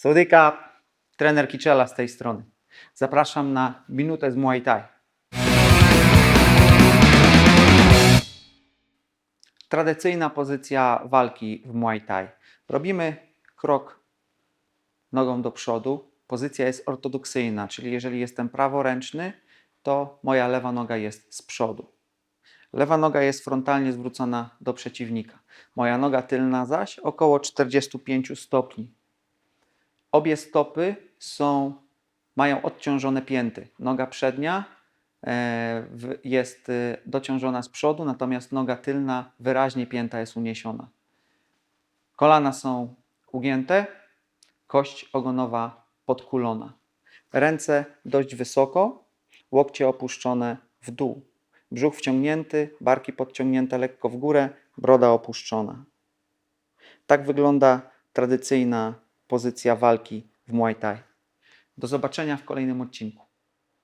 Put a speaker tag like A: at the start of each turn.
A: Słodyka, trener Kiczela z tej strony. Zapraszam na minutę z Muay Thai. Tradycyjna pozycja walki w Muay Thai. Robimy krok nogą do przodu. Pozycja jest ortodoksyjna, czyli jeżeli jestem praworęczny, to moja lewa noga jest z przodu. Lewa noga jest frontalnie zwrócona do przeciwnika. Moja noga tylna zaś około 45 stopni. Obie stopy są, mają odciążone pięty. Noga przednia e, jest e, dociążona z przodu, natomiast noga tylna wyraźnie pięta jest uniesiona. Kolana są ugięte, kość ogonowa podkulona. Ręce dość wysoko, łokcie opuszczone w dół. Brzuch wciągnięty, barki podciągnięte lekko w górę, broda opuszczona. Tak wygląda tradycyjna pozycja walki w Muay Thai. Do zobaczenia w kolejnym odcinku.